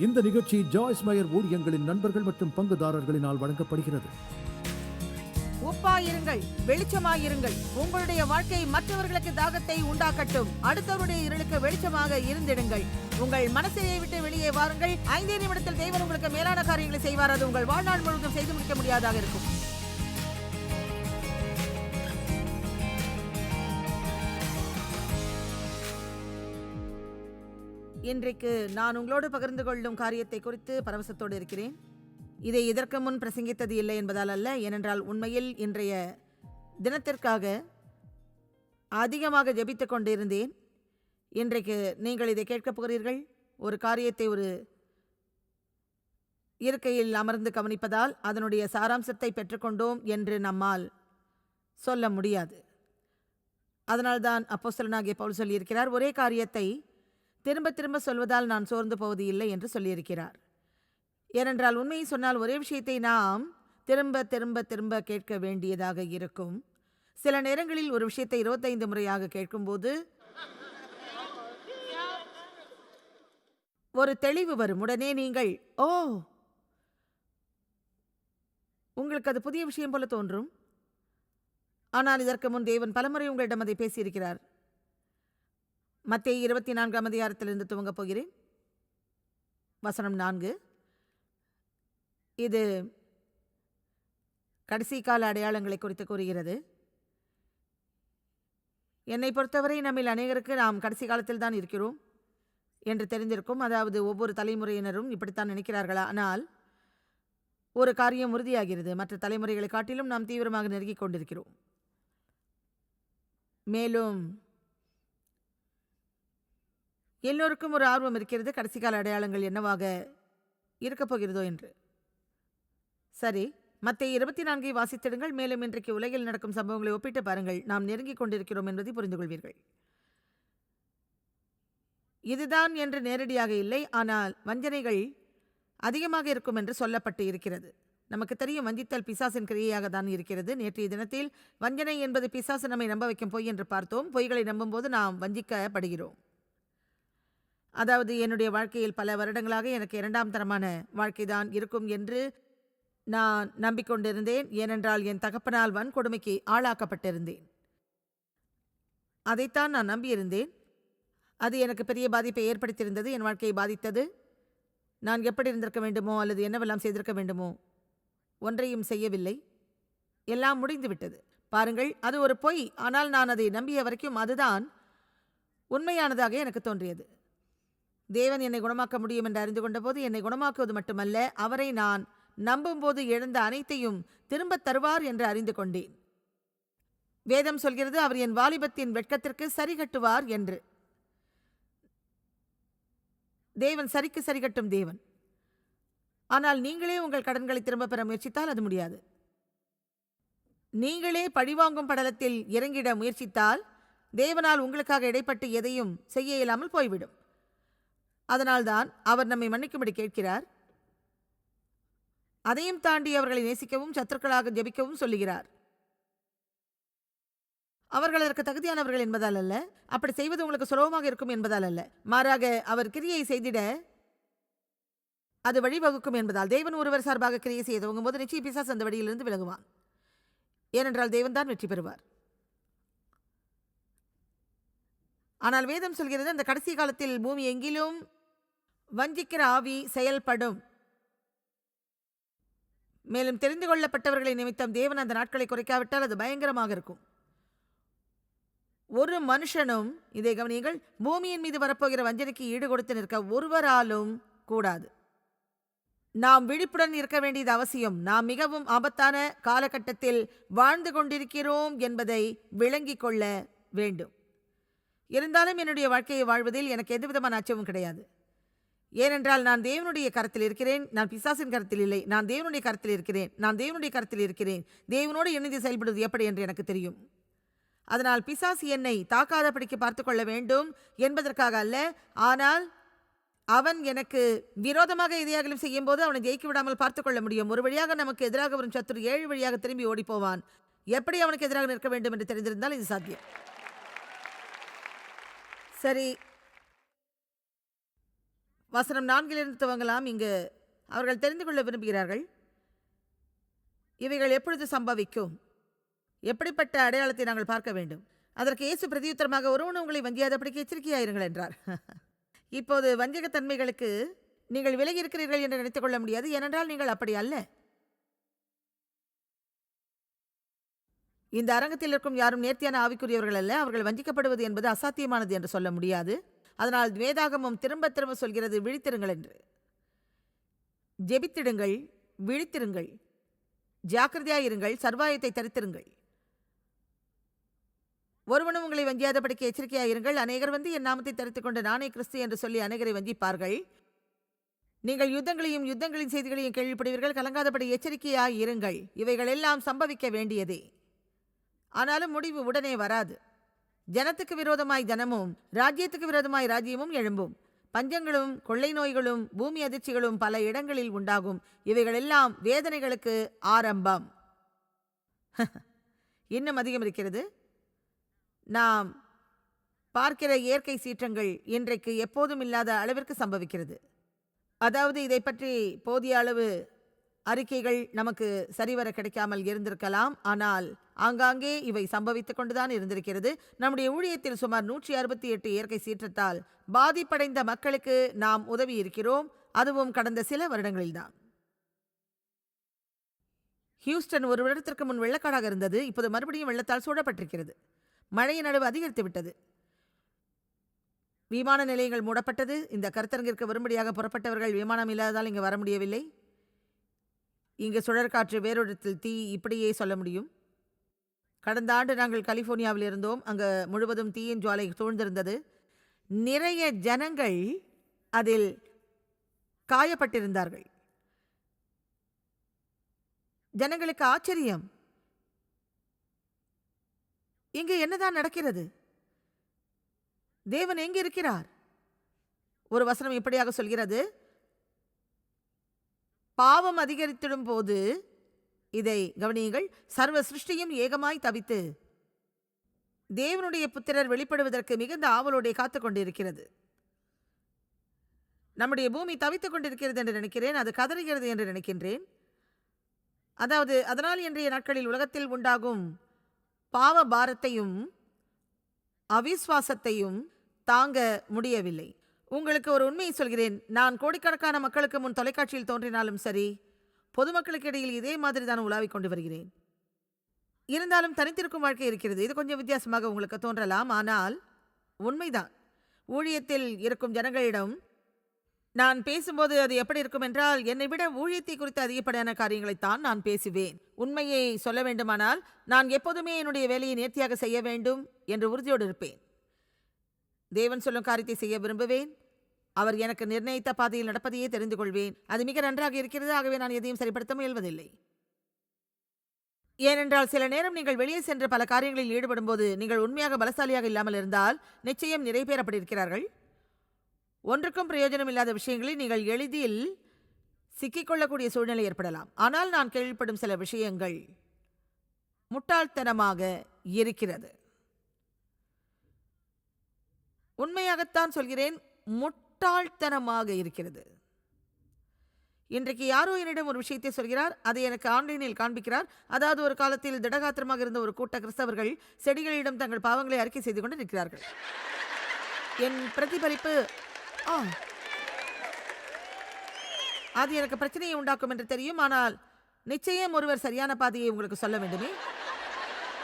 இந்த நிகழ்ச்சி ஜாய்ஸ் மயர் ஊழியங்களின் நண்பர்கள் மற்றும் பங்குதாரர்களினால் வழங்கப்படுகிறது. உப்பாயிருங்கள் வெளிச்சமாயிருங்கள். உங்களுடைய வாழ்க்கை மற்றவர்களுக்கு தாகத்தை உண்டாக்கட்டும். அடுத்தவருடைய இருளுக்கு வெளிச்சமாக இருந்திடுங்கள். உங்கள் மனசையை விட்டு வெளியே வாருங்கள். ஐந்தே நிமிடத்தில் தெய்வம் உங்களுக்கு மேலான காரியங்களை செய்வார். அது உங்கள் வாழ்நாள் முழுவதும் செய்து முடிக்க முடியாதாக இருக்கும். இன்றைக்கு நான் உங்களோடு பகிர்ந்து கொள்ளும் காரியத்தை குறித்து பரவசத்தோடு இருக்கிறேன். இதை இதற்கு முன் பிரசங்கித்தது இல்லை என்பதால் அல்ல ஏனென்றால் உண்மையில் இன்றைய தினத்திற்காக அதிகமாக ஜெபித்துக் கொண்டிருந்தேன். இன்றைக்கு நீங்கள் இதை கேட்கப் போகிறீர்கள். ஒரு காரியத்தை ஒரு இருக்கையில் அமர்ந்து கவனிப்பதால் அதனுடைய சாராம்சத்தை பெற்றுக்கொண்டோம் என்று நம்மால் சொல்ல முடியாது. அதனால்தான் அப்போஸ்தலனாகிய பவுல் சொல்லியிருக்கிறார் ஒரே காரியத்தை திரும்ப திரும்ப சொல்வதால் நான் சோர்ந்து போவது இல்லை என்று சொல்லியிருக்கிறார். ஏனென்றால் உண்மையை சொன்னால் ஒரே விஷயத்தை நாம் திரும்ப திரும்ப திரும்ப கேட்க வேண்டியதாக இருக்கும். சில நேரங்களில் ஒரு விஷயத்தை இருபத்தைந்து முறையாக கேட்கும்போது ஒரு தெளிவு வரும். உடனே நீங்கள் ஓ உங்களுக்கு அது புதிய விஷயம் போல தோன்றும். ஆனால் இதற்கு முன் தேவன் பலமுறை உங்களிடம் அதை பேசியிருக்கிறார். மத்திய இருபத்தி நான்காம் அதிகாரத்திலிருந்து துவங்கப் போகிறேன். வசனம் நான்கு. இது கடைசி கால அடையாளங்களை குறித்து கூறுகிறது. என்னை பொறுத்தவரை நம்மில் அநேகருக்கு நாம் கடைசி காலத்தில் தான் இருக்கிறோம் என்று தெரிந்திருக்கும் அதாவது ஒவ்வொரு தலைமுறையினரும் இப்படித்தான் நினைக்கிறார்களா? ஆனால் ஒரு காரியம் உறுதியாகிறது. மற்ற தலைமுறைகளை காட்டிலும் நாம் தீவிரமாக நெருங்கிக் கொண்டிருக்கிறோம். மேலும் எல்லோருக்கும் ஒரு ஆர்வம் இருக்கிறது. கடைசி கால அடையாளங்கள் என்னவாக இருக்கப் போகிறதோ என்று. சரி மற்ற இருபத்தி நான்கை வாசித்திடுங்கள். மேலும் இன்றைக்கு உலகில் நடக்கும் சம்பவங்களை ஒப்பிட்டு பாருங்கள். நாம் நெருங்கிக் கொண்டிருக்கிறோம் என்பதை புரிந்து கொள்வீர்கள் இதுதான் என்று நேரடியாக இல்லை. ஆனால் வஞ்சனைகள் அதிகமாக இருக்கும் என்று சொல்லப்பட்டு இருக்கிறது. நமக்கு தெரியும் வஞ்சித்தல் பிசாசின் கிரியையாக தான் இருக்கிறது. நேற்றைய தினத்தில் வஞ்சனை என்பது பிசாசு நம்மை நம்ப வைக்கும் பொய் என்று பார்த்தோம். பொய்களை நம்பும்போது நாம் வஞ்சிக்கப்படுகிறோம். அதாவது என்னுடைய வாழ்க்கையில் பல வருடங்களாக எனக்கு இரண்டாம் தரமான வாழ்க்கைதான் இருக்கும் என்று நான் நம்பிக்கொண்டிருந்தேன். ஏனென்றால் என் தகப்பனால் வன்கொடுமைக்கு ஆளாக்கப்பட்டிருந்தேன். அதைத்தான் நான் நம்பியிருந்தேன். அது எனக்கு பெரிய பாதிப்பை ஏற்படுத்தியிருந்தது என் வாழ்க்கையை பாதித்தது. நான் எப்படி இருந்திருக்க வேண்டுமோ அல்லது என்னவெல்லாம் செய்திருக்க வேண்டுமோ ஒன்றையும் செய்யவில்லை. எல்லாம் முடிந்துவிட்டது. பாருங்கள் அது ஒரு பொய். ஆனால் நான் அதை நம்பிய வரைக்கும் அதுதான் உண்மையானதாக எனக்கு தோன்றியது. தேவன் என்னை குணமாக்க முடியும் என்று அறிந்து கொண்டபோது என்னை குணமாக்குவது மட்டுமல்ல அவரை நான் நம்பும்போது இழந்த அனைத்தையும் திரும்பத் தருவார் என்று அறிந்து கொண்டேன். வேதம் சொல்கிறது அவர் என் வாலிபத்தின் வெட்கத்திற்கு சரி கட்டுவார் என்று. தேவன் சரிக்கு சரி கட்டும் தேவன். ஆனால் நீங்களே உங்கள் கடன்களை திரும்ப பெற முயற்சித்தால் அது முடியாது. நீங்களே பழிவாங்கும் படலத்தில் இறங்கிட முயற்சித்தால் தேவனால் உங்களுக்காக இடைப்பட்டு எதையும் செய்ய இயலாமல் போய்விடும். அதனால்தான் அவர் நம்மை மன்னிக்கும்படி கேட்கிறார். அதையும் தாண்டி அவர்களை நேசிக்கவும் சத்துருக்களாக ஜெபிக்கவும் சொல்லுகிறார். அவர்கள் அதற்கு தகுதியானவர்கள் என்பதால் அல்ல அப்படி செய்வது உங்களுக்கு சுலபமாக இருக்கும் என்பதால் அல்ல. மாறாக அவர் கிரியை செய்திட அது வழிவகுக்கும் என்பதால் தேவன் ஒருவர் சார்பாக கிரியை செய்ய துவங்கும் போது நிச்சய பிசாஸ் அந்த வழியிலிருந்து விலகுவான். ஏனென்றால் தேவன் தான் வெற்றி பெறுவார். ஆனால் வேதம் சொல்கிறது அந்த கடைசி காலத்தில் பூமி எங்கிலும் வஞ்சிக்கிற ஆவி செயல்படும். மேலும் தெரிந்து கொள்ளப்பட்டவர்களை நிமித்தம் தேவன் அந்த நாட்களை குறைக்காவிட்டால் அது பயங்கரமாக இருக்கும். ஒரு மனுஷனும் இதை கவனியுங்கள் பூமியின் மீது வரப்போகிற வஞ்சனைக்கு ஈடு கொடுத்து நிற்க ஒருவராலும் கூடாது. நாம் விழிப்புடன் இருக்க வேண்டியது அவசியம். நாம் மிகவும் ஆபத்தான காலகட்டத்தில் வாழ்ந்து கொண்டிருக்கிறோம் என்பதை விளங்கிக் கொள்ள வேண்டும். இருந்தாலும் என்னுடைய வாழ்க்கையை வாழ்வதில் எனக்கு எந்தவிதமான அச்சமும் கிடையாது. ஏனென்றால் நான் தேவனுடைய கரத்தில் இருக்கிறேன் நான் பிசாசின் கரத்தில் இல்லை நான் தேவனுடைய கரத்தில் இருக்கிறேன் நான் தேவனுடைய கரத்தில் இருக்கிறேன் தேவனோடு இணைந்து செயல்படுவது எப்படி என்று எனக்கு தெரியும். அதனால் பிசாசு என்னை தாக்காதபடிக்கு பார்த்து கொள்ள வேண்டும் என்பதற்காக அல்ல ஆனால் அவன் எனக்கு விரோதமாக எதையாகலும் செய்யும் போது அவனை ஜெயிக்க விடாமல் பார்த்து கொள்ள முடியும். ஒரு வழியாக நமக்கு எதிராக வரும் சத்துரு ஏழு வழியாக திரும்பி ஓடிப்போவான் எப்படி அவனுக்கு எதிராக நிற்க வேண்டும் என்று தெரிந்திருந்தால் இது சாத்தியம். சரி. வசனம் நான்கிலிருந்து துவங்கலாம். இங்கு அவர்கள் தெரிந்து கொள்ள விரும்புகிறார்கள். இவைகள் எப்பொழுது சம்பவிக்கும்? எப்படிப்பட்ட அடையாளத்தை நாங்கள் பார்க்க வேண்டும்? அதற்கு இயேசு பிரதியுத்தரமாக ஒருவன் உங்களை வந்தியாதபடிக்கு எச்சரிக்கையாயிருங்கள் என்றார். இப்போது வஞ்சகத்தன்மைகளுக்கு நீங்கள் விலகி இருக்கிறீர்கள் என்று நினைத்துக் கொள்ள முடியாது. ஏனென்றால் நீங்கள் அப்படி அல்ல. இந்த அரங்கத்தில் இருக்கும் யாரும் நேர்த்தியான ஆவிக்குரியவர்கள் அல்ல. அவர்கள் வஞ்சிக்கப்படுவது என்பது அசாத்தியமானது என்று சொல்ல முடியாது. அதனால் வேதாகமம் திரும்ப திரும்ப சொல்கிறது விழித்திருங்கள் என்று. ஜெபித்திடுங்கள் விழித்திருங்கள். ஜாக்கிரதையாயிருங்கள் சர்வாயத்தை தரித்திருங்கள். ஒருவனும் உங்களை வஞ்சியாதபடிக்கு எச்சரிக்கையாயிருங்கள். அநேகர் வந்து என் நாமத்தை தரித்துக் கொண்டு நானே கிறிஸ்து என்று சொல்லி அநேகரை வஞ்சிப்பார்கள். நீங்கள் யுத்தங்களையும் யுத்தங்களின் செய்திகளையும் கேள்விப்படுவீர்கள். கலங்காதபடி எச்சரிக்கையாயிருங்கள். இவைகள் எல்லாம் சம்பவிக்க வேண்டியதே. ஆனாலும் முடிவு உடனே வராது. ஜனத்துக்கு விரோதமாய் ஜனமும் ராஜ்யத்துக்கு விரோதமாய் ராஜ்யமும் எழும்பும். பஞ்சங்களும் கொள்ளை நோய்களும் பூமி அதிர்ச்சிகளும் பல இடங்களில் உண்டாகும். இவைகளெல்லாம் வேதனைகளுக்கு ஆரம்பம். இன்னும் அதிகம் இருக்கிறது? நாம் பார்க்கிற இயற்கை சீற்றங்கள் இன்றைக்கு எப்போதும் இல்லாத அளவிற்கு சம்பவிக்கிறது. அதாவது இதை பற்றி போதிய அளவு அறிக்கைகள் நமக்கு சரிவர கிடைக்காமல் இருந்திருக்கலாம். ஆனால் ஆங்காங்கே இவை சம்பவித்துக் கொண்டுதான் இருந்திருக்கிறது. நம்முடைய ஊழியத்தில் சுமார் நூற்றி அறுபத்தி எட்டு இயற்கை சீற்றத்தால் பாதிப்படைந்த மக்களுக்கு நாம் உதவி இருக்கிறோம். அதுவும் கடந்த சில வருடங்களில்தான். ஹியூஸ்டன் ஒரு வருடத்திற்கு முன் வெள்ளக்காடாக இருந்தது. இப்போது மறுபடியும் வெள்ளத்தால் சூழப்பட்டிருக்கிறது மழையின் அளவு அதிகரித்து விட்டது. விமான நிலையங்கள் மூடப்பட்டது. இந்த கருத்தரங்கிற்கு வரும்படியாக புறப்பட்டவர்கள் விமானம் இல்லாததால் இங்கு வர முடியவில்லை. இங்கு சுழற்காற்று வேறொடத்தில் தீ இப்படியே சொல்ல முடியும்? கடந்த ஆண்டு நாங்கள் கலிஃபோர்னியாவில் இருந்தோம். அங்கு முழுவதும் தீயின் ஜுவாலை சூழ்ந்திருந்தது. நிறைய ஜனங்கள் அதில் காயப்பட்டிருந்தார்கள். ஜனங்களுக்கு ஆச்சரியம். இங்கே என்னதான் நடக்கிறது? தேவன் எங்கே இருக்கிறார்? ஒரு வசனம் இப்படியாக சொல்கிறது. பாவம் அதிகரித்திடும் போது இதை கவனியுங்கள். சர்வ சிருஷ்டியும் ஏகமாய் தவித்து தேவனுடைய புத்திரர் வெளிப்படுவதற்கு மிகுந்த ஆவலோடைய காத்து கொண்டிருக்கிறது. நம்முடைய பூமி தவித்துக் கொண்டிருக்கிறது என்று நினைக்கிறேன். அது கதறுகிறது என்று நினைக்கின்றேன். அதாவது அதனால் இன்றைய நாட்களில் உலகத்தில் உண்டாகும் பாவ பாரத்தையும் அவிஸ்வாசத்தையும் தாங்க முடியவில்லை. உங்களுக்கு ஒரு உண்மையை சொல்கிறேன். நான் கோடிக்கணக்கான மக்களுக்கு முன் தொலைக்காட்சியில் தோன்றினாலும் சரி பொதுமக்களுக்கு இடையில் இதே மாதிரி தான் உலாவிக் கொண்டு வருகிறேன். இருந்தாலும் தனித்திருக்கும் வாழ்க்கை இருக்கிறது. இது கொஞ்சம் வித்தியாசமாக உங்களுக்கு தோன்றலாம். ஆனால் உண்மைதான். ஊழியத்தில் இருக்கும் ஜனங்களிடம் நான் பேசும்போது அது எப்படி இருக்கும் என்றால் என்னை விட ஊழியத்தை குறித்த அதிகப்படியான காரியங்களைத்தான் நான் பேசுவேன். உண்மையை சொல்ல வேண்டுமானால் நான் எப்போதுமே என்னுடைய வேலையை நேர்த்தியாக செய்ய வேண்டும் என்று உறுதியோடு இருப்பேன். தேவன் சொல்லும் காரியத்தை செய்ய விரும்புவேன். அவர் எனக்கு நிர்ணயித்த பாதையில் நடப்பதையே தெரிந்து கொள்வேன் அது மிக நன்றாக இருக்கிறது. ஆகவே நான் எதையும் சரிப்படுத்த முயல்வதில்லை. ஏனென்றால் சில நேரம் நீங்கள் வெளியே சென்று பல காரியங்களில் ஈடுபடும்போது நீங்கள் உண்மையாக பலசாலியாக இல்லாமல் இருந்தால் நிச்சயம் நிறைவேறப்பட்டிருக்கிறார்கள் ஒன்றுக்கும் பிரயோஜனம் இல்லாத விஷயங்களில் நீங்கள் எளிதில் சிக்கிக்கொள்ளக்கூடிய சூழ்நிலை ஏற்படலாம். ஆனால் நான் கேள்விப்படும் சில விஷயங்கள் முட்டாள்தனமாக இருக்கிறது. உண்மையாகத்தான் சொல்கிறேன். முட்டாள்தனமாக இருக்கிறது. இன்றைக்கு யாரோ என்னிடம் ஒரு விஷயத்தை சொல்கிறார் அதை எனக்கு ஆன்லைனில் காண்பிக்கிறார். அதாவது ஒரு காலத்தில் திடகாத்திரமாக இருந்த ஒரு கூட்ட கிறிஸ்தவர்கள் செடிகளிடம் தங்கள் பாவங்களை அறிக்கை செய்து கொண்டு நிற்கிறார்கள். என் பிரதிபலிப்பு ஆ. அது எனக்கு பிரச்சனையை உண்டாக்கும் என்று தெரியும். ஆனால் நிச்சயம் ஒருவர் சரியான பாதையை உங்களுக்கு சொல்ல வேண்டுமே.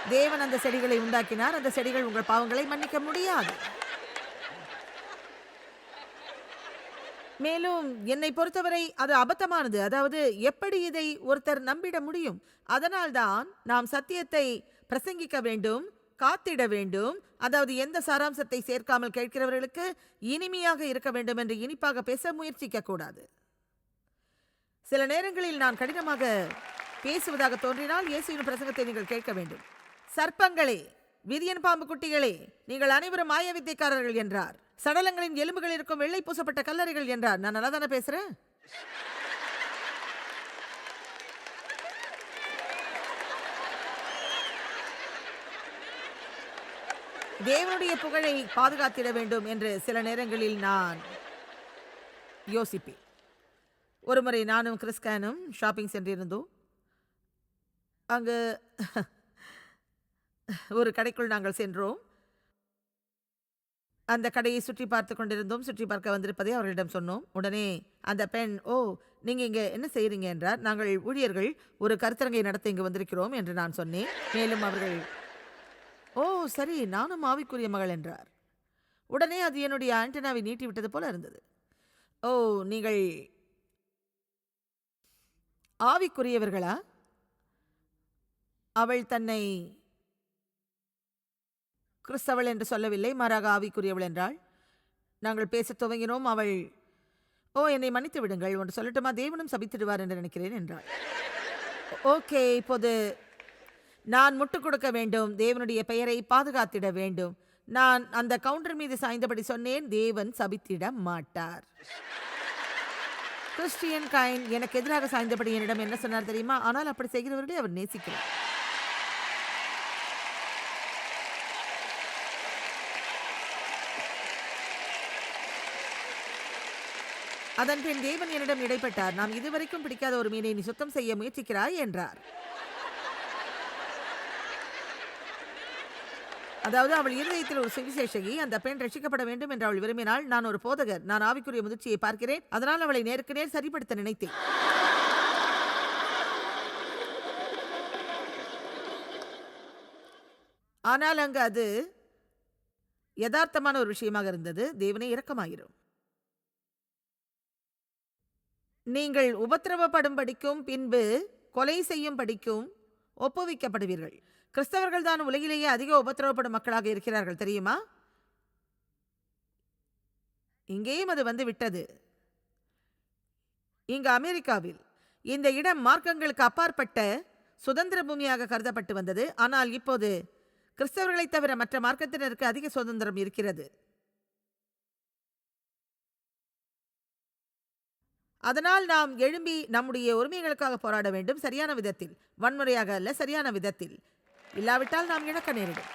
தேவன் அந்த செடிகளை உண்டாக்கினார். அந்த செடிகள் உங்கள் பாவங்களை மன்னிக்க முடியாது. மேலும் என்னை பொறுத்தவரை அது அபத்தமானது. அதாவது எப்படி இதை ஒருத்தர் நம்பிட முடியும்? அதனால்தான் நாம் சத்தியத்தை பிரசங்கிக்க வேண்டும் காத்திட வேண்டும். அதாவது எந்த சாராம்சத்தை சேர்க்காமல் கேட்கிறவர்களுக்கு இனிமையாக இருக்க வேண்டும் என்று இனிப்பாக பேச முயற்சிக்க கூடாது. சில நேரங்களில் நான் கடினமாக பேசுவதாக தோன்றினால் இயேசுவின் பிரசங்கத்தை நீங்கள் கேட்க வேண்டும். சர்ப்பங்களே! விரியன் பாம்பு குட்டிகளே நீங்கள் அனைவரும் மாய வித்தைக்காரர்கள் என்றார். சடலங்களின் எலும்புகள் இருக்கும் வெள்ளை பூசப்பட்ட கல்லறைகள் என்றார். நான் நல்லா தானே பேசுறேன்? தேவனுடைய புகழை பாதுகாத்திட வேண்டும் என்று சில நேரங்களில் நான் யோசிப்பேன். ஒருமுறை நானும் கிறிஸ்கானும் ஷாப்பிங் சென்றிருந்தோம். அங்கு ஒரு கடைக்குள் நாங்கள் சென்றோம். அந்த கடையை சுற்றி பார்த்து கொண்டிருந்தோம். சுற்றி பார்க்க வந்திருப்பதை அவர்களிடம் சொன்னோம். உடனே அந்த பெண் ஓ நீங்க இங்க என்ன செய்கிறீங்க என்றார். நாங்கள் ஊழியர்கள் ஒரு கருத்தரங்கை நடத்த இங்கு வந்திருக்கிறோம் என்று நான் சொன்னேன். மேலும் அவர்கள் ஓ சரி நானும் ஆவிக்குரிய மகள் என்றார். உடனே அது என்னுடைய ஆண்டனாவை நீட்டி விட்டது போல இருந்தது. ஓ நீங்கள் ஆவிக்குரியவர்களா? அவள் தன்னை கிறிஸ்தவள் என்று சொல்லவில்லை மாறாக ஆவிக்குரியவள் என்றாள். நாங்கள் பேசத் துவங்கினோம் அவள் ஓ என்னை மன்னித்து விடுங்கள் ஒன்று சொல்லட்டுமா? தேவனும் சபித்திடுவார் என்று நினைக்கிறேன் என்றாள். ஓகே இப்போது நான் முட்டுக் கொடுக்க வேண்டும் தேவனுடைய பெயரை பாதுகாத்திட வேண்டும். நான் அந்த கவுண்டர் மீது சாய்ந்தபடி சொன்னேன் தேவன் சபித்திட மாட்டார். கிறிஸ்டியன் கைன் எனக்கு எதிராக சாய்ந்தபடி என்னிடம் என்ன சொன்னார் தெரியுமா? ஆனால் அப்படி செய்கிறவர்களை அவர் நேசிக்கிறார். அதன் பின் தேவன் என்னிடம் இடைப்பட்டார். நாம் இதுவரைக்கும் பிடிக்காத ஒரு மீனை நீ சுத்தம் செய்ய முயற்சிக்கிறாய் என்றார். அதாவது அவள் இருதயத்தில் ஒரு சுவிசேஷகி அந்த பெண் ரட்சிக்கப்பட வேண்டும் என்று அவள் விரும்பினால் நான் ஒரு போதகர். நான் ஆவிக்குரிய முதிர்ச்சியை பார்க்கிறேன். அதனால் அவளை நேருக்கு நேர் சரிப்படுத்த நினைத்தேன். ஆனால் அங்கு அது யதார்த்தமான ஒரு விஷயமாக இருந்தது. தேவனை இரக்கமாயிரும். நீங்கள் உபத்திரவப்படும் படிக்கும் பின்பு கொலை செய்யும் படிக்கும் ஒப்புவிக்கப்படுவீர்கள். கிறிஸ்தவர்கள் தான் உலகிலேயே அதிக உபத்திரவப்படும் மக்களாக இருக்கிறார்கள் தெரியுமா? இங்கேயும் அது வந்து விட்டது. இங்கு அமெரிக்காவில் இந்த இடம் மார்க்கங்களுக்கு அப்பாற்பட்ட சுதந்திர பூமியாக கருதப்பட்டு வந்தது. ஆனால் இப்போது கிறிஸ்தவர்களைத் தவிர மற்ற மார்க்கத்தினருக்கு அதிக சுதந்திரம் இருக்கிறது. அதனால் நாம் எழும்பி நம்முடைய உரிமைகளுக்காக போராட வேண்டும் சரியான விதத்தில் வன்முறையாக அல்ல சரியான விதத்தில். இல்லாவிட்டால் நாம் இழக்க நேரிடும்.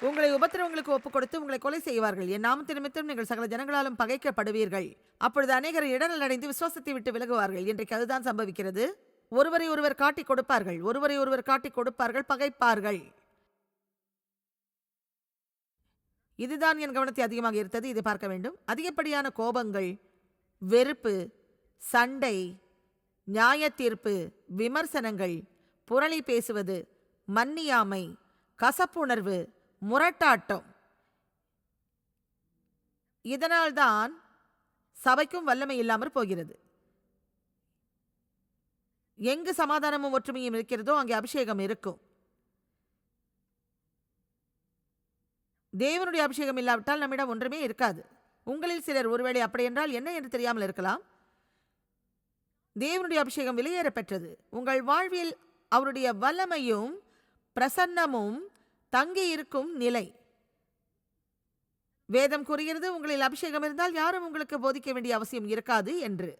உங்களை உபத்திரவங்களுக்கு ஒப்புக் கொடுத்து உங்களை கொலை செய்வார்கள். என் நாமத்தின் நிமித்தம் நீங்கள் சகல ஜனங்களாலும் பகைக்கப்படுவீர்கள். அப்பொழுது அநேகர் இடரல் அடைந்து விசுவாசத்தை விட்டு விலகுவார்கள். இன்றைக்கு அதுதான் சம்பவிக்கிறது. ஒருவரை ஒருவர் காட்டிக் கொடுப்பார்கள். ஒருவரை ஒருவர் காட்டிக் கொடுப்பார்கள் பகைப்பார்கள். இதுதான் என் கவனத்தை அதிகமாக இருந்தது இதை பார்க்க வேண்டும். அதிகப்படியான கோபங்கள் வெறுப்பு சண்டை நியாயத்தீர்ப்பு விமர்சனங்கள் புரளி பேசுவது மன்னியாமை கசப்புணர்வு முரட்டாட்டம். இதனால்தான் சபைக்கும் வல்லமை இல்லாமற் போகிறது. எங்கு சமாதானமும் ஒற்றுமையும் இருக்கிறதோ அங்கே அபிஷேகம் இருக்கும். தேவனுடைய அபிஷேகம் இல்லாவிட்டால் நம்மிடம் ஒன்றுமே இருக்காது. உங்களில் சிலர் ஒருவேளை அப்படி என்றால் என்ன என்று தெரியாமல் இருக்கலாம். தேவனுடைய அபிஷேகம் வெளியேற பெற்றது. உங்கள் வாழ்வில் அவருடைய வல்லமையும் பிரசன்னமும் தங்கி இருக்கும் நிலை. வேதம் கூறுகிறது உங்களில் அபிஷேகம் இருந்தால் யாரும் உங்களுக்கு போதிக்க வேண்டிய அவசியம் இருக்காது என்று.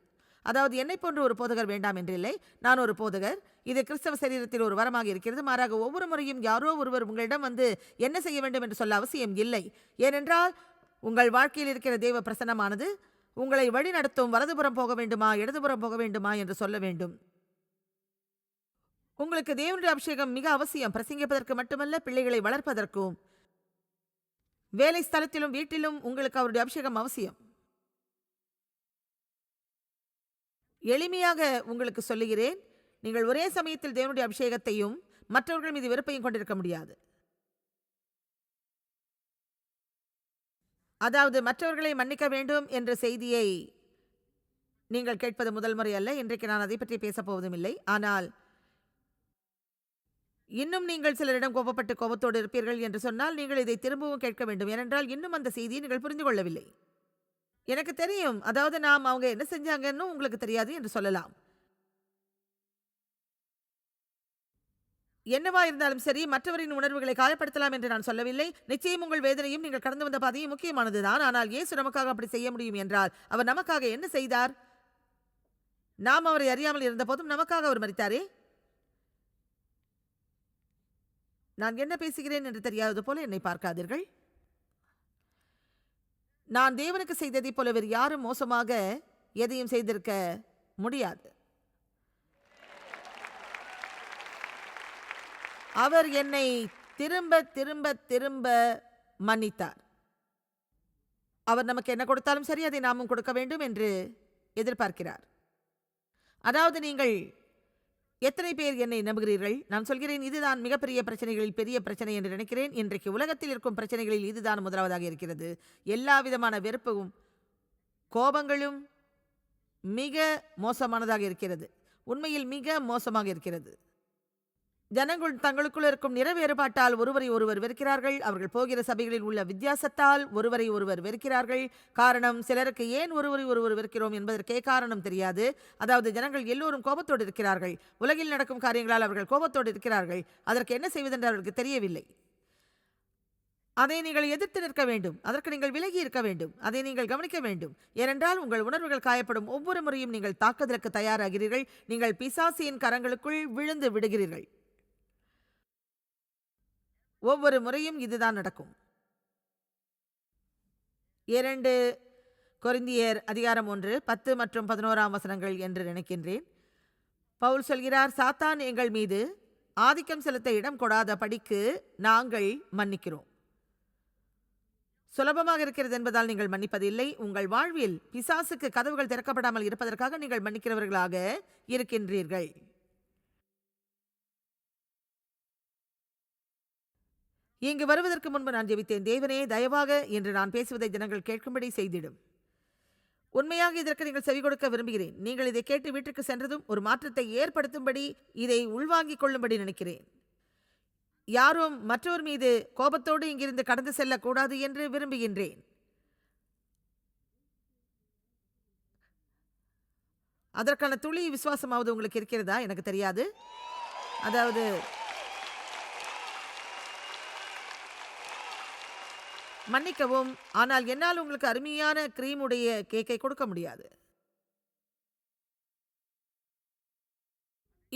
அதாவது என்னை போன்ற ஒரு போதகர் வேண்டாம் என்றில்லை நான் ஒரு போதகர். இது கிறிஸ்தவ சரீரத்தில் ஒரு வரமாக இருக்கிறது. மாறாக ஒவ்வொரு முறையும் யாரோ ஒருவர் உங்களிடம் வந்து என்ன செய்ய வேண்டும் என்று சொல்ல அவசியம் இல்லை. ஏனென்றால் உங்கள் வாழ்க்கையில் இருக்கிற தெய்வ பிரசன்னமானது உங்களை வழிநடத்தும் வலதுபுறம் போக வேண்டுமா இடதுபுறம் போக வேண்டுமா என்று சொல்ல வேண்டும். உங்களுக்கு தேவனுடைய அபிஷேகம் மிக அவசியம். பிரசங்கிப்பதற்கு மட்டுமல்ல பிள்ளைகளை வளர்ப்பதற்கும். வேலை ஸ்தலத்திலும் வீட்டிலும் உங்களுக்கு அவருடைய அபிஷேகம் அவசியம். எளிமையாக உங்களுக்கு சொல்லுகிறேன் நீங்கள் ஒரே சமயத்தில் தேவனுடைய அபிஷேகத்தையும் மற்றவர்கள் மீது வெறுப்பையும் கொண்டிருக்க முடியாது. அதாவது மற்றவர்களை மன்னிக்க வேண்டும் என்ற செய்தியை நீங்கள் கேட்பது முதல் முறை அல்ல. இன்றைக்கு நான் அதை பற்றி பேசப்போவதும் இல்லை. ஆனால் இன்னும் நீங்கள் சிலரிடம் கோபப்பட்டு கோபத்தோடு இருப்பீர்கள் என்று சொன்னால் நீங்கள் இதை திரும்பவும் கேட்க வேண்டும். ஏனென்றால் இன்னும் அந்த செய்தியை நீங்கள் புரிந்து கொள்ளவில்லை. எனக்கு தெரியும். அதாவது நாம் அவங்க என்ன செஞ்சாங்கன்னு உங்களுக்கு தெரியாது என்று சொல்லலாம். என்னவா இருந்தாலும் சரி மற்றவரின் உணர்வுகளை காயப்படுத்தலாம் என்று நான் சொல்லவில்லை. நிச்சயம் உங்கள் வேதனையும் நீங்கள் கடந்து வந்த பாதையும் முக்கியமானதுதான். ஆனால் ஏசு நமக்காக அப்படி செய்ய முடியும் என்றால் அவர் நமக்காக என்ன செய்தார்? நாம் அவரை அறியாமல் இருந்தபோதும் நமக்காக அவர் மறித்தாரே நான் என்ன பேசுகிறேன் என்று தெரியாதது போல என்னை பார்க்காதீர்கள். நான் தேவனுக்கு செய்ததைப் போல வேறு யாரும் மோசமாக எதையும் செய்திருக்க முடியாது. அவர் என்னை திரும்ப திரும்ப திரும்ப மன்னித்தார். அவர் நமக்கு என்ன கொடுத்தாலும் சரி அதை நாமும் கொடுக்க வேண்டும் என்று எதிர்பார்க்கிறார். அதாவது நீங்கள் எத்தனை பேர் என்னை நம்புகிறீர்கள்? நான் சொல்கிறேன் இதுதான் மிகப்பெரிய பிரச்சனைகளில் பெரிய பிரச்சனை என்று நினைக்கிறேன். இன்றைக்கு உலகத்தில் இருக்கும் பிரச்சனைகளில் இதுதான் முதலாவதாக இருக்கிறது. எல்லா விதமான வெறுப்பும் கோபங்களும் மிக மோசமானதாக இருக்கிறது. உண்மையில் மிக மோசமாக இருக்கிறது. ஜனங்கள் தங்களுக்குள் இருக்கும் நிற வேறுபாட்டால் ஒருவரை ஒருவர் வெறுக்கிறார்கள். அவர்கள் போகிற சபைகளில் உள்ள வித்தியாசத்தால் ஒருவரை ஒருவர் வெறுக்கிறார்கள். காரணம் சிலருக்கு ஏன் ஒருவரை ஒருவர் வெறுக்கிறோம் என்பதற்கே காரணம் தெரியாது. அதாவது ஜனங்கள் எல்லோரும் கோபத்தோடு இருக்கிறார்கள். உலகில் நடக்கும் காரியங்களால் அவர்கள் கோபத்தோடு இருக்கிறார்கள். அதற்கு என்ன செய்வதென்று அவர்களுக்கு தெரியவில்லை. அதை நீங்கள் எதிர்த்து நிற்க வேண்டும். அதற்கு நீங்கள் விலகி இருக்க வேண்டும். அதை நீங்கள் கவனிக்க வேண்டும். ஏனென்றால் உங்கள் உணர்வுகள் காயப்படும் ஒவ்வொரு முறையும் நீங்கள் தாக்குதலுக்கு தயாராகிறீர்கள். நீங்கள் பிசாசியின் கரங்களுக்குள் விழுந்து விடுகிறீர்கள். ஒவ்வொரு முறையும் இதுதான் நடக்கும். இரண்டு கொரிந்தியர் அதிகாரம் ஒன்று பத்து மற்றும் பதினோராம் வசனங்கள் என்று நினைக்கின்றேன். பவுல் சொல்கிறார் சாத்தான் எங்கள் மீது ஆதிக்கம் செலுத்த இடம் கொடாத படிக்கு நாங்கள் மன்னிக்கிறோம். சுலபமாக இருக்கிறது என்பதால் நீங்கள் மன்னிப்பதில்லை. உங்கள் வாழ்வில் பிசாசுக்கு கதவுகள் திறக்கப்படாமல் இருப்பதற்காக நீங்கள் மன்னிக்கிறவர்களாக இருக்கின்றீர்கள். இங்கு வருவதற்கு முன்பு நான் ஜெபித்தேன். தேவனே தயவாக என்று நான் பேசுவதை ஜனங்கள் கேட்கும்படி செய்திடும். உண்மையாக இதற்கு நீங்கள் செவி கொடுக்க விரும்புகிறேன். நீங்கள் இதை கேட்டு வீட்டுக்கு சென்றதும் ஒரு மாற்றத்தை ஏற்படுத்தும்படி இதை உள்வாங்கிக் கொள்ளும்படி நினைக்கிறேன். யாரும் மற்றவர் மீது கோபத்தோடு இங்கிருந்து கடந்து செல்லக்கூடாது என்று விரும்புகின்றேன். அதற்கான துளி விசுவாசமாவது உங்களுக்கு இருக்கிறதா? எனக்கு தெரியாது. அதாவது மன்னிக்கவும் ஆனால் என்னால் உங்களுக்கு அருமையான கிரீம் உடைய கேக்கை கொடுக்க முடியாது.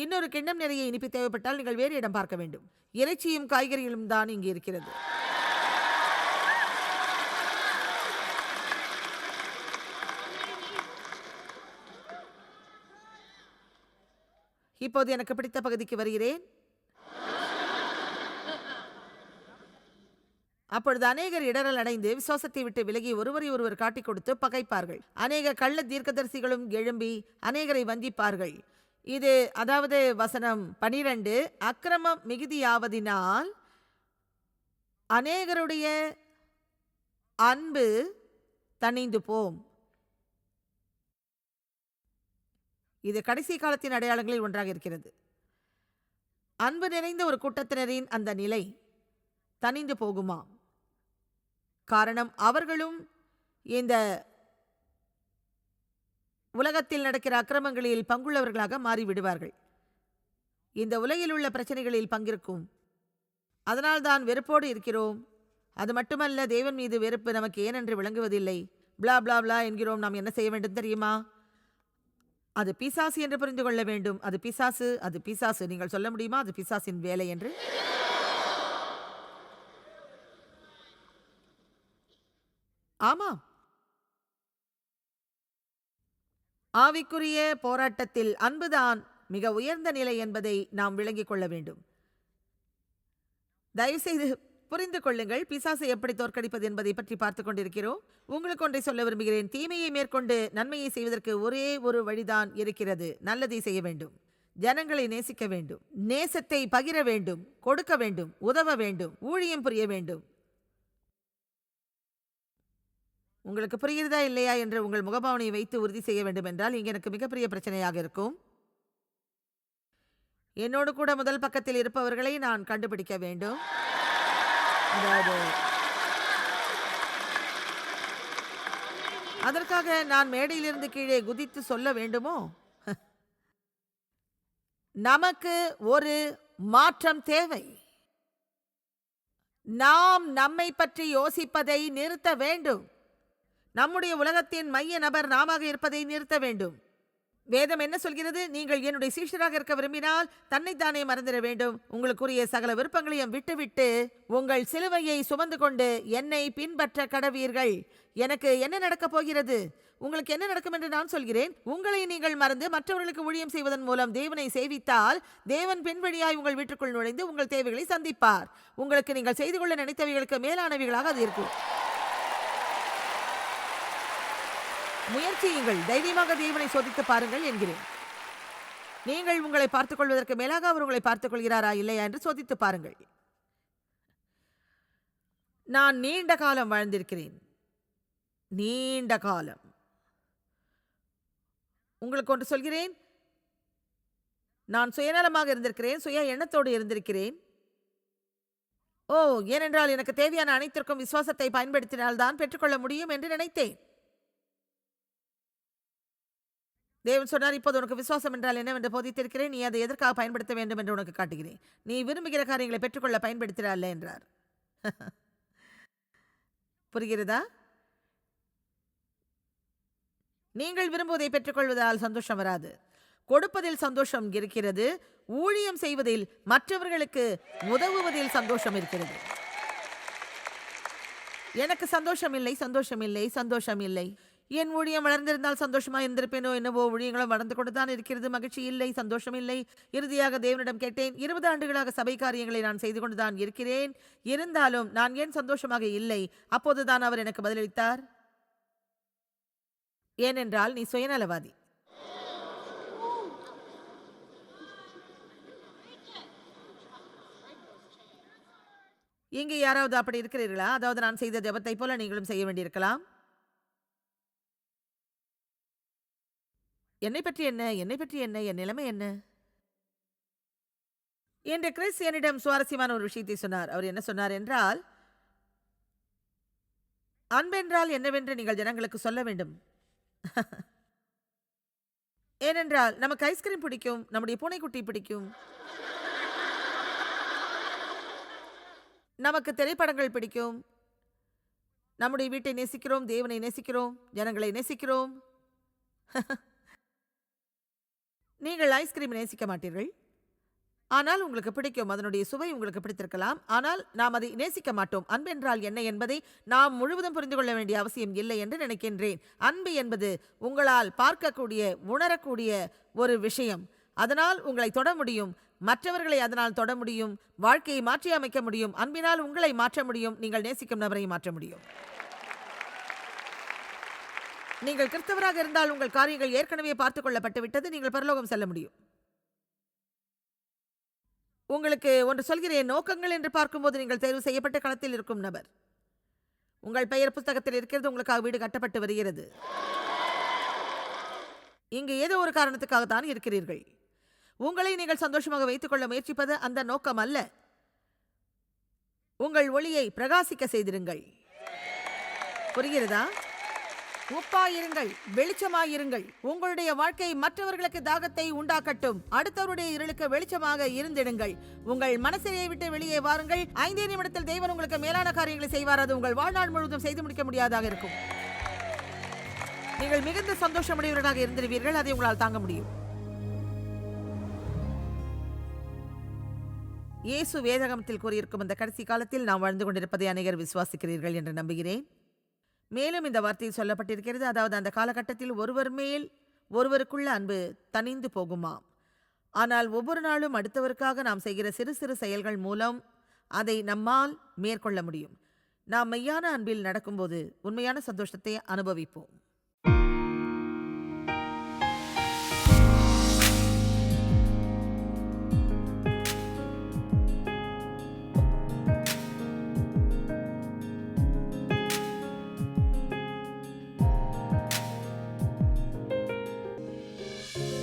இன்னொரு கிண்ணம் நிறைய இனிப்பு தேவைப்பட்டால் நீங்கள் வேறு இடம் பார்க்க வேண்டும். இறைச்சியும் காய்கறிகளும் தான் இங்கே இருக்கிறது. இப்போது எனக்கு பிடித்த பகுதிக்கு வருகிறேன். அப்பொழுது அநேகர் இடரல் அடைந்து விசுவாசத்தை விட்டு விலகி ஒருவரை ஒருவர் காட்டிக் கொடுத்து பகைப்பார்கள். அநேக கள்ள தீர்க்கதரிசிகளும் எழும்பி அநேகரை வஞ்சிப்பார்கள். இது அதாவது வசனம் பனிரெண்டு அக்கிரமம் மிகுதியாவதினால் அநேகருடைய அன்பு தணிந்து போம் இது கடைசி காலத்தின் அடையாளங்களில் ஒன்றாக இருக்கிறது. அன்பு நிறைந்த ஒரு கூட்டத்தினரின் அந்த நிலை தணிந்து போகுமா காரணம் அவர்களும் இந்த உலகத்தில் நடக்கிற அக்கிரமங்களில் பங்குள்ளவர்களாக மாறிவிடுவார்கள். இந்த உலகில் உள்ள பிரச்சனைகளில் பங்கிருக்கும். அதனால்தான் வெறுப்போடு இருக்கிறோம். அது மட்டுமல்ல தேவன் மீது வெறுப்பு நமக்கு ஏனென்று விளங்குவதில்லை. பிளா பிளா பிளா என்கிறோம். நாம் என்ன செய்ய வேண்டும் தெரியுமா? அது பிசாசு என்று புரிந்து கொள்ள வேண்டும். அது பிசாசு அது பிசாசு. நீங்கள் சொல்ல முடியுமா? அது பிசாசின் வேலை என்று? ஆமாம். ஆவிக்குரிய போராட்டத்தில் அன்புதான் மிக உயர்ந்த நிலை என்பதை நாம் விளங்கிக் கொள்ள வேண்டும். தயவுசெய்து புரிந்து கொள்ளுங்கள் பிசாசை எப்படி தோற்கடிப்பது என்பதை பற்றி பார்த்து கொண்டிருக்கிறோம். உங்களுக்கு ஒன்றை சொல்ல விரும்புகிறேன். தீமையை மேற்கொண்டு நன்மையை செய்வதற்கு ஒரே ஒரு வழிதான் இருக்கிறது. நல்லதை செய்ய வேண்டும். ஜனங்களை நேசிக்க வேண்டும். நேசத்தை பகிர வேண்டும். கொடுக்க வேண்டும். உதவ வேண்டும். ஊழியம் புரிய வேண்டும். உங்களுக்கு புரிகிறதா இல்லையா என்று உங்கள் முகபாவனையை வைத்து உறுதி செய்ய வேண்டும் என்றால் இங்கே எனக்கு மிகப்பெரிய பிரச்சனையாக இருக்கும். என்னோடு கூட முதல் பக்கத்தில் இருப்பவர்களை நான் கண்டுபிடிக்க வேண்டும். அதாவது அதற்காக நான் மேடையிலிருந்து கீழே குதித்து சொல்ல வேண்டுமோ? நமக்கு ஒரு மாற்றம் தேவை. நாம் நம்மை பற்றி யோசிப்பதை நிறுத்த வேண்டும். நம்முடைய உலகத்தின் மைய நபர் நாமாக இருப்பதை நிறுத்த வேண்டும். வேதம் என்ன சொல்கிறது? நீங்கள் என்னுடைய சீஷராக இருக்க விரும்பினால் தன்னைத்தானே மறந்திட வேண்டும். உங்களுக்குரிய சகல விருப்பங்களையும் விட்டுவிட்டு உங்கள் சிலுவையை சுமந்து கொண்டு என்னை பின்பற்ற கடவீர்கள். எனக்கு என்ன நடக்கப் போகிறது? உங்களுக்கு என்ன நடக்கும் என்று நான் சொல்கிறேன். உங்களை நீங்கள் மறந்து மற்றவர்களுக்கு ஊழியம் செய்வதன் மூலம் தேவனை சேவித்தால் தேவன் பின்வழியாய் உங்கள் வீட்டுக்குள் நுழைந்து உங்கள் தேவைகளை சந்திப்பார். உங்களுக்கு நீங்கள் செய்து கொள்ள நினைத்தவைகளுக்கு மேலானவைகளாக அது இருக்கும். முயற்சியுங்கள் தைரியமாக தேவனை சோதித்து பாருங்கள் என்கிறேன். நீங்கள் உங்களை பார்த்துக் கொள்வதற்கு மேலாக அவர் உங்களை பார்த்துக் கொள்கிறாரா இல்லையா என்று சோதித்து பாருங்கள். நான் நீண்ட காலம் வாழ்ந்திருக்கிறேன். நீண்ட காலம். உங்களுக்கு ஒன்று சொல்கிறேன். நான் சுயநலமாக இருந்திருக்கிறேன் சுய எண்ணத்தோடு இருந்திருக்கிறேன். ஓ ஏனென்றால் எனக்கு தேவையான அனைத்திற்கும் விசுவாசத்தை பயன்படுத்தினால்தான் பெற்றுக்கொள்ள முடியும் என்று நினைத்தேன். தேவன் சொன்னார் இப்போது உனக்கு விசுவாசம் என்றால் என்னவென்று போதித்திருக்கிறேன் நீ அதை எதற்காக பயன்படுத்த வேண்டும் என்று உனக்கு காட்டுகிறேன். நீ விரும்புகிற காரியங்களை பெற்றுக்கொள்ள பயன்படுத்தினால என்றார். புரிகிறதா? நீங்கள் விரும்புவதை பெற்றுக்கொள்வதால் சந்தோஷம் வராது. கொடுப்பதில் சந்தோஷம் இருக்கிறது ஊழியம் செய்வதில் மற்றவர்களுக்கு உதவுவதில் சந்தோஷம் இருக்கிறது. எனக்கு சந்தோஷம் இல்லை சந்தோஷம் இல்லை சந்தோஷம் இல்லை. என் ஊழியம் வளர்ந்திருந்தால் சந்தோஷமா இருந்திருப்பேனோ என்னவோ ஊழியங்களும் வளர்ந்து கொண்டு தான் இருக்கிறது. மகிழ்ச்சி இல்லை சந்தோஷம் இல்லை. இறுதியாக தேவனிடம் கேட்டேன் இருபது ஆண்டுகளாக சபை காரியங்களை நான் செய்து கொண்டு தான் இருக்கிறேன். இருந்தாலும் நான் ஏன் சந்தோஷமாக இல்லை? அப்போதுதான் அவர் எனக்கு பதிலளித்தார். ஏனென்றால் நீ சுயநலவாதி. இங்கே யாராவது அப்படி இருக்கிறீர்களா? அதாவது நான் செய்த ஜபத்தை போல நீங்களும் செய்ய வேண்டியிருக்கலாம். என்னை பற்றி என்ன? என்னை பற்றி என்ன? என் நிலைமை என்ன? என்று கிறிஸ் என்னிடம் சுவாரஸ்யமான ஒரு விஷயத்தை சொன்னார். அவர் என்ன சொன்னார் என்றால் அன்பென்றால் என்னவென்று நீங்கள் ஜனங்களுக்கு சொல்ல வேண்டும். ஏனென்றால் நமக்கு ஐஸ்கிரீம் பிடிக்கும் நம்முடைய பூனைக்குட்டி பிடிக்கும். நமக்கு திரைப்படங்கள் பிடிக்கும். நம்முடைய வீட்டை நேசிக்கிறோம் தேவனை நேசிக்கிறோம் ஜனங்களை நேசிக்கிறோம். நீங்கள் ஐஸ்கிரீம் நேசிக்க மாட்டீர்கள். ஆனால் உங்களுக்கு பிடிக்கும் அதனுடைய சுவை உங்களுக்கு பிடித்திருக்கலாம். ஆனால் நாம் அதை நேசிக்க மாட்டோம். அன்பென்றால் என்ன என்பதை நாம் முழுவதும் புரிந்து கொள்ள வேண்டிய அவசியம் இல்லை என்று நினைக்கின்றேன். அன்பு என்பது உங்களால் பார்க்கக்கூடிய உணரக்கூடிய ஒரு விஷயம். அதனால் உங்களை தொட முடியும். மற்றவர்களை அதனால் தொட முடியும். வாழ்க்கையை மாற்றி அமைக்க முடியும். அன்பினால் உங்களை மாற்ற முடியும். நீங்கள் நேசிக்கும் நபரை மாற்ற முடியும். நீங்கள் கிறிஸ்தவராக இருந்தால் உங்கள் காரியங்கள் ஏற்கனவே பார்த்துக் கொள்ளப்பட்டு விட்டது நீங்கள் பரலோகம் செல்ல முடியும். உங்களுக்கு ஒன்று சொல்கிறேன் நோக்கங்கள் என்று பார்க்கும்போது நீங்கள் தேர்வு செய்யப்பட்ட களத்தில் இருக்கும் நபர். உங்கள் பெயர் புத்தகத்தில் இருக்கிறது உங்களுக்காக வீடு கட்டப்பட்டு வருகிறது. இங்கு ஏதோ ஒரு காரணத்துக்காக தான் இருக்கிறீர்கள். உங்களை நீங்கள் சந்தோஷமாக வைத்துக்கொள்ள முயற்சிப்பது அந்த நோக்கம் அல்ல. உங்கள் ஒளியை பிரகாசிக்க செய்திருங்கள். புரிகிறதா? உப்பாயிருங்கள் வெளிச்சமாயிருங்கள். உங்களுடைய வாழ்க்கை மற்றவர்களுக்கு தாகத்தை உண்டாக்கட்டும். அடுத்தவருடைய இருளுக்கு வெளிச்சமாக இருந்திடுங்கள். உங்கள் மனசிலே விட்டு வெளியே வாருங்கள். ஐந்தே நிமிடத்தில் தேவன் உங்களுக்கு மேலான காரியங்களை செய்வார். அது உங்கள் வாழ்நாள் முழுவதும் செய்து முடிக்க முடியாதாக இருக்கும். நீங்கள் மிகுந்த சந்தோஷமுடையவர்களாக இருந்திருவீர்கள். அதை உங்களால் தாங்க முடியும். இயேசு வேதகமத்தில் கூறியிருக்கும் இந்த கடைசி காலத்தில் நாம் வாழ்ந்து கொண்டிருப்பதை அநேகர் விசுவாசிக்கிறீர்கள் என்று நம்புகிறேன். மேலும் இந்த வார்த்தையில் சொல்லப்பட்டிருக்கிறது அதாவது அந்த காலகட்டத்தில் ஒருவர் மேல் ஒருவருக்குள்ள அன்பு தனிந்து போகுமாம் ஆனால் ஒவ்வொரு நாளும் அடுத்தவருக்காக நாம் செய்கிற சிறு சிறு செயல்கள் மூலம் அதை நம்மால் மேற்கொள்ள முடியும். நாம் மெய்யான அன்பில் நடக்கும்போது உண்மையான சந்தோஷத்தை அனுபவிப்போம்.